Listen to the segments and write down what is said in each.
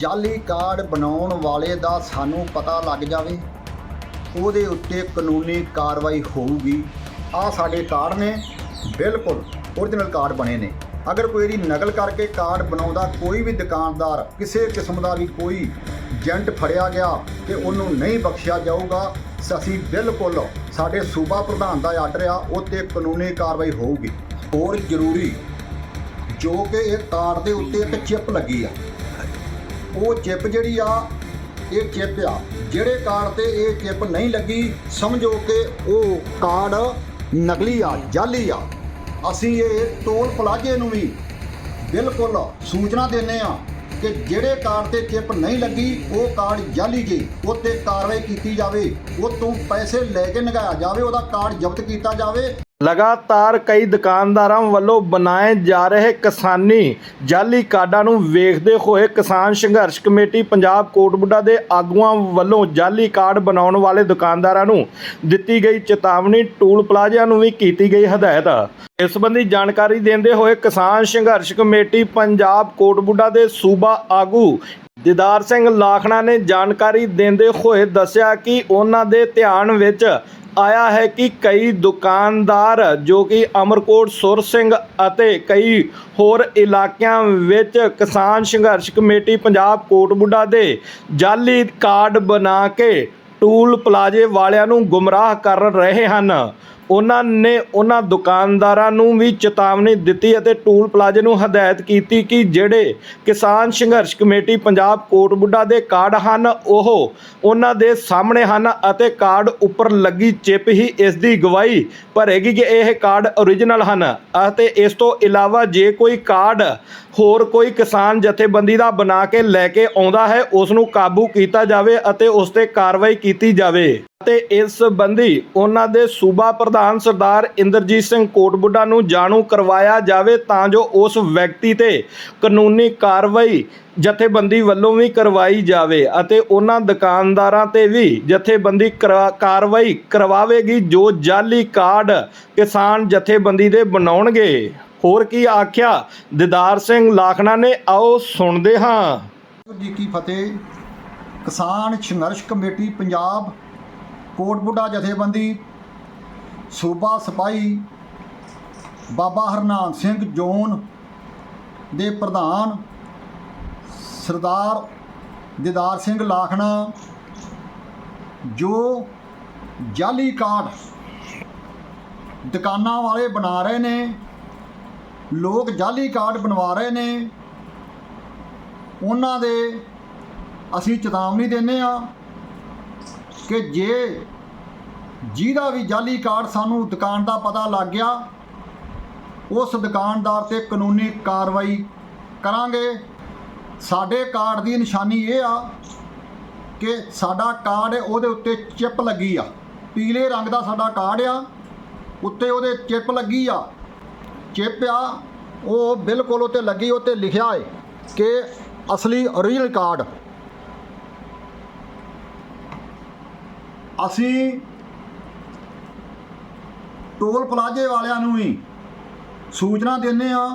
ਜਾਲੀ ਕਾਰਡ ਬਣਾਉਣ ਵਾਲੇ ਦਾ ਸਾਨੂੰ ਪਤਾ ਲੱਗ ਜਾਵੇ। ਉਹਦੇ ਉੱਤੇ ਕਾਨੂੰਨੀ ਕਾਰਵਾਈ ਹੋਊਗੀ। ਆ ਸਾਡੇ ਕਾਰਡ ਨੇ। ਬਿਲਕੁਲ ਓਰੀਜਨਲ ਕਾਰਡ ਬਣੇ ਨੇ। ਅਗਰ ਕੋਈ ਇਹਦੀ ਨਕਲ ਕਰਕੇ ਕਾਰਡ ਬਣਾਉਂਦਾ, ਕੋਈ ਵੀ ਦੁਕਾਨਦਾਰ, ਕਿਸੇ ਕਿਸਮ ਦਾ ਵੀ ਕੋਈ ਏਜੰਟ ਫੜਿਆ ਗਿਆ ਤੇ ਉਹਨੂੰ ਨਹੀਂ ਬਖਸ਼ਿਆ ਜਾਊਗਾ, ਅਸੀਂ ਬਿਲਕੁਲ ਸਾਡੇ ਸੂਬਾ ਪ੍ਰਧਾਨ ਦਾ ਆਰਡਰ ਆ, ਉਹ ਤੇ ਕਾਨੂੰਨੀ ਕਾਰਵਾਈ ਹੋਊਗੀ। ਹੋਰ ਜ਼ਰੂਰੀ ਜੋ ਕਿ ਇਹ ਕਾਰਡ ਦੇ ਉੱਤੇ ਇੱਕ ਚਿਪ ਲੱਗੀ ਆ। ਉਹ ਚਿਪ ਜਿਹੜੀ ਆ, ਇਹ ਚਿਪ ਆ। ਜਿਹੜੇ ਕਾਰਡ ਤੇ ਇਹ ਚਿਪ ਨਹੀਂ ਲੱਗੀ, ਸਮਝੋ ਕਿ ਉਹ ਕਾਰਡ ਨਕਲੀ ਆ, ਜਾਲੀ ਆ। ਅਸੀਂ ਇਹ ਟੋਲ ਪਲਾਜ਼ੇ ਨੂੰ ਵੀ ਬਿਲਕੁਲ ਸੂਚਨਾ ਦਿੰਨੇ ਆ ਕਿ ਜਿਹੜੇ ਕਾਰਡ ਤੇ ਚਿਪ ਨਹੀਂ ਲੱਗੀ, ਉਹ ਕਾਰਡ ਜਾਲੀ ਜੇ, ਉੱਤੇ ਕਾਰਵਾਈ ਕੀਤੀ ਜਾਵੇ ਉਹ ਤੋਂ ਪੈਸੇ ਲੈ ਕੇ ਨਗਾਇਆ ਜਾਵੇ, ਉਹਦਾ ਕਾਰਡ ਜ਼ਬਤ ਕੀਤਾ ਜਾਵੇ। ਲਗਾਤਾਰ ਕਈ ਦੁਕਾਨਦਾਰਾਂ ਵੱਲੋਂ ਬਣਾਏ ਜਾ ਰਹੇ ਕਿਸਾਨੀ ਜਾਲੀ ਕਾਰਡਾਂ ਨੂੰ ਵੇਖਦੇ ਹੋਏ ਕਿਸਾਨ ਸੰਘਰਸ਼ ਕਮੇਟੀ ਪੰਜਾਬ ਕੋਟਬੁੱਡਾ ਦੇ ਆਗੂਆਂ ਵੱਲੋਂ ਜਾਲੀ ਕਾਰਡ ਬਣਾਉਣ ਵਾਲੇ ਦੁਕਾਨਦਾਰਾਂ ਨੂੰ ਦਿੱਤੀ ਗਈ ਚੇਤਾਵਨੀ, ਟੂਲ ਪਲਾਜ਼ਿਆਂ ਨੂੰ ਵੀ ਕੀਤੀ ਗਈ ਹਦਾਇਤ। ਇਸ ਸੰਬੰਧੀ ਜਾਣਕਾਰੀ ਦਿੰਦੇ ਹੋਏ ਕਿਸਾਨ ਸੰਘਰਸ਼ ਕਮੇਟੀ ਪੰਜਾਬ ਕੋਟਬੁੱਡਾ ਦੇ ਸੂਬਾ ਆਗੂ ਦਿਦਾਰ ਸਿੰਘ ਲਾਖਣਾ ਨੇ ਜਾਣਕਾਰੀ ਦਿੰਦੇ ਹੋਏ ਦੱਸਿਆ ਕਿ ਉਹਨਾਂ ਦੇ ਧਿਆਨ ਵਿੱਚ ਆਇਆ ਹੈ ਕਿ ਕਈ ਦੁਕਾਨਦਾਰ ਜੋ ਕਿ ਅਮਰਕੋਟ ਸੁਰ ਸਿੰਘ ਅਤੇ ਕਈ ਹੋਰ ਇਲਾਕਿਆਂ ਵਿੱਚ ਕਿਸਾਨ ਸੰਘਰਸ਼ ਕਮੇਟੀ ਪੰਜਾਬ ਕੋਟਬੁੱਡਾ ਦੇ ਜਾਲੀ ਕਾਰਡ ਬਣਾ ਕੇ ਟੂਲ ਪਲਾਜ਼ੇ ਵਾਲਿਆਂ ਨੂੰ ਗੁੰਮਰਾਹ ਕਰ ਰਹੇ ਹਨ। ਉਹਨਾਂ ਨੇ ਉਹਨਾਂ ਦੁਕਾਨਦਾਰਾਂ ਨੂੰ ਵੀ ਚੇਤਾਵਨੀ ਦਿੱਤੀ ਅਤੇ ਟੂਲ ਪਲਾਜ਼ੇ ਨੂੰ ਹਦਾਇਤ ਕੀਤੀ ਕਿ ਜਿਹੜੇ ਕਿਸਾਨ ਸੰਘਰਸ਼ ਕਮੇਟੀ ਪੰਜਾਬ ਕੋਟਬੁੱਡਾ ਦੇ ਕਾਰਡ ਹਨ, ਉਹ ਉਹਨਾਂ ਦੇ ਸਾਹਮਣੇ ਹਨ ਅਤੇ ਕਾਰਡ ਉੱਪਰ ਲੱਗੀ ਚਿਪ ਹੀ ਇਸ ਦੀ ਗਵਾਹੀ ਭਰੇਗੀ ਕਿ ਇਹ ਕਾਰਡ ਓਰੀਜਨਲ ਹਨ ਅਤੇ ਇਸ ਤੋਂ ਇਲਾਵਾ ਜੇ ਕੋਈ ਕਾਰਡ ਹੋਰ ਕੋਈ ਕਿਸਾਨ ਜਥੇਬੰਦੀ ਦਾ ਬਣਾ ਕੇ ਲੈ ਕੇ ਆਉਂਦਾ ਹੈ, ਉਸ ਨੂੰ ਕਾਬੂ ਕੀਤਾ ਜਾਵੇ ਅਤੇ ਉਸ ਤੇ ਕਾਰਵਾਈ ਕੀਤੀ ਜਾਵੇ। ਅਤੇ ਇਸ ਸੰਬੰਧੀ ਉਹਨਾਂ ਦੇ ਸੂਬਾ ਪ੍ਰਧਾਨ ਸਰਦਾਰ ਇੰਦਰਜੀਤ ਸਿੰਘ ਕੋਟਬੁੱਡਾ ਨੂੰ ਜਾਣੂ ਕਰਵਾਇਆ ਜਾਵੇ ਤਾਂ ਜੋ ਉਸ ਵਿਅਕਤੀ ਤੇ ਕਾਨੂੰਨੀ ਕਾਰਵਾਈ ਜਥੇਬੰਦੀ ਵੱਲੋਂ ਵੀ ਕਰਵਾਈ ਜਾਵੇ ਅਤੇ ਉਹਨਾਂ ਦੁਕਾਨਦਾਰਾਂ ਤੇ ਵੀ ਜਥੇਬੰਦੀ ਕਾਰਵਾਈ ਕਰਵਾਵੇਗੀ, ਜੋ ਜਾਲੀ ਕਾਰਡ ਕਿਸਾਨ ਜਥੇਬੰਦੀ ਦੇ ਬਣਾਉਣਗੇ। ਹੋਰ ਕੀ ਆਖਿਆ? ਦਿਦਾਰ ਸਿੰਘ ਲਾਖਣਾ ਨੇ, ਆਓ ਸੁਣਦੇ ਹਾਂ। ਜੀ ਕੀ ਫਤਿਹ। ਕਿਸਾਨ ਸੰਘਰਸ਼ ਕਮੇਟੀ ਪੰਜਾਬ ਕੋਟਬੁੱਡਾ ਜਥੇਬੰਦੀ, ਸੂਬਾ ਸਿਪਾਹੀ ਬਾਬਾ ਹਰਨਾਮ ਸਿੰਘ ਜੋਨ ਦੇ ਪ੍ਰਧਾਨ ਸਰਦਾਰ ਦਿਦਾਰ ਸਿੰਘ ਲਾਖਣਾ, ਜੋ ਜਾਲੀ ਕਾਰਡ ਦੁਕਾਨਾਂ ਵਾਲੇ ਬਣਾ ਰਹੇ ਨੇ, ਲੋਕ ਜਾਲੀ ਕਾਰਡ ਬਣਵਾ ਰਹੇ ਨੇ, ਉਹਨਾਂ ਦੇ ਅਸੀਂ ਚੇਤਾਵਨੀ ਦਿੰਦੇ ਆ ਕਿ ਜੇ ਜਿਹਦਾ ਵੀ ਜਾਲੀ ਕਾਰਡ ਸਾਨੂੰ ਦੁਕਾਨ ਦਾ ਪਤਾ ਲੱਗ ਗਿਆ ਉਸ ਦੁਕਾਨਦਾਰ ਤੇ ਕਾਨੂੰਨੀ ਕਾਰਵਾਈ ਕਰਾਂਗੇ। ਸਾਡੇ ਕਾਰਡ ਦੀ ਨਿਸ਼ਾਨੀ ਇਹ ਆ ਕਿ ਸਾਡਾ ਕਾਰਡ ਹੈ, ਉਹਦੇ ਉੱਤੇ ਚਿਪ ਲੱਗੀ ਆ। ਪੀਲੇ ਰੰਗ ਦਾ ਸਾਡਾ ਕਾਰਡ ਆ ਉੱਤੇ ਉਹਦੇ ਚਿਪ ਲੱਗੀ ਆ। ਚਿਪ ਆ ਉਹ ਬਿਲਕੁਲ ਉੱਤੇ ਲੱਗੀ ਉੱਤੇ ਲਿਖਿਆ ਹੈ ਕਿ ਅਸਲੀ ਓਰੀਜਨਲ ਕਾਰਡ ਅਸੀਂ ਟੋਲ ਪਲਾਜ਼ੇ ਵਾਲਿਆਂ ਨੂੰ ਵੀ ਸੂਚਨਾ ਦਿੰਦੇ ਆ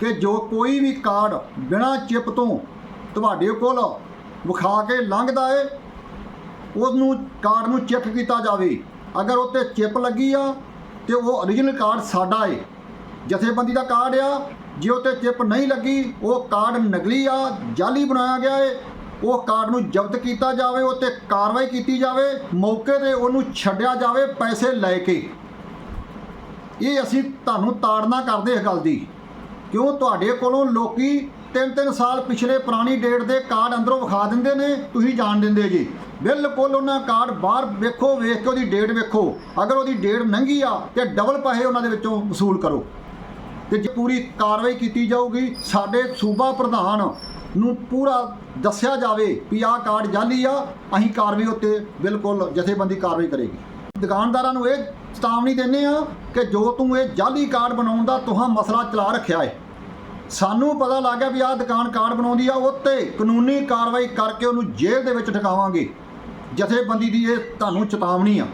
ਕਿ ਜੋ ਕੋਈ ਵੀ ਕਾਰਡ ਬਿਨਾਂ ਚਿਪ ਤੋਂ ਤੁਹਾਡੇ ਕੋਲ ਵਿਖਾ ਕੇ ਲੰਘਦਾ ਏ ਉਸ ਨੂੰ ਕਾਰਡ ਨੂੰ ਚੈੱਕ ਕੀਤਾ ਜਾਵੇ। ਅਗਰ ਉੱਤੇ ਚਿਪ ਲੱਗੀ ਆ ਤੇ ਉਹ ਓਰੀਜਨਲ ਕਾਰਡ ਸਾਡਾ ਏ। ਜਥੇਬੰਦੀ ਦਾ ਕਾਰਡ ਆ, ਜੇ ਉੱਤੇ ਚਿਪ ਨਹੀਂ ਲੱਗੀ, ਉਹ ਕਾਰਡ ਨਕਲੀ ਆ, ਜਾਲੀ ਬਣਾਇਆ ਗਿਆ ਏ। ਉਹ ਕਾਰਡ ਨੂੰ ਜ਼ਬਤ ਕੀਤਾ ਜਾਵੇ, ਉਹ 'ਤੇ ਕਾਰਵਾਈ ਕੀਤੀ ਜਾਵੇ, ਮੌਕੇ ਤੇ ਉਹਨੂੰ ਛੱਡਿਆ ਜਾਵੇ ਪੈਸੇ ਲੈ ਕੇ। ਇਹ ਅਸੀਂ ਤੁਹਾਨੂੰ ਤਾੜਨਾ ਕਰਦੇ ਇਸ ਗੱਲ ਦੀ। ਕਿਉਂ? ਤੁਹਾਡੇ ਕੋਲੋਂ ਲੋਕੀ ਤਿੰਨ ਤਿੰਨ ਸਾਲ ਪਿਛਲੇ ਪੁਰਾਣੀ ਡੇਟ ਦੇ ਕਾਰਡ ਅੰਦਰੋਂ ਵਿਖਾ ਦਿੰਦੇ ਨੇ, ਤੁਸੀਂ ਜਾਣ ਦਿੰਦੇ ਜੀ। ਬਿਲਕੁਲ ਉਹਨਾਂ ਕਾਰਡ ਬਾਹਰ ਵੇਖੋ, ਵੇਖ ਕੇ ਉਹਦੀ ਡੇਟ ਵੇਖੋ। ਅਗਰ ਉਹਦੀ ਡੇਟ ਨੰਗੀ ਆ ਤੇ ਡਬਲ ਪੈਸੇ ਉਹਨਾਂ ਦੇ ਵਿੱਚੋਂ ਵਸੂਲ ਕਰੋ। ਤੇ ਜੇ ਪੂਰੀ ਕਾਰਵਾਈ ਕੀਤੀ ਜਾਊਗੀ, ਸਾਡੇ ਸੂਬਾ ਪ੍ਰਧਾਨ ਨੂੰ ਪੂਰਾ ਦੱਸਿਆ ਜਾਵੇ ਵੀ ਆਹ ਕਾਰਡ ਜਾਲੀ ਆ, ਅਸੀਂ ਕਾਰਵਾਈ ਉੱਤੇ ਬਿਲਕੁਲ ਜਥੇਬੰਦੀ ਕਾਰਵਾਈ ਕਰੇਗੀ। ਦੁਕਾਨਦਾਰਾਂ ਨੂੰ ਇਹ ਚੇਤਾਵਨੀ ਦਿੰਦੇ ਆ ਕਿ ਜੋ ਤੂੰ ਇਹ ਜਾਲੀ ਕਾਰਡ ਬਣਾਉਣ ਦਾ ਤੁਹਾਂ ਮਸਲਾ ਚਲਾ ਰੱਖਿਆ ਹੈ ਸਾਨੂੰ ਪਤਾ ਲੱਗ ਗਿਆ ਵੀ ਆਹ ਦੁਕਾਨ ਕਾਰਡ ਬਣਾਉਂਦੀ ਆ, ਉੱਤੇ ਕਾਨੂੰਨੀ ਕਾਰਵਾਈ ਕਰਕੇ ਉਹਨੂੰ ਜੇਲ੍ਹ ਦੇ ਵਿੱਚ ਠਕਾਵਾਂਗੇ। ਜਥੇਬੰਦੀ ਦੀ ਇਹ ਤੁਹਾਨੂੰ ਚੇਤਾਵਨੀ ਆ।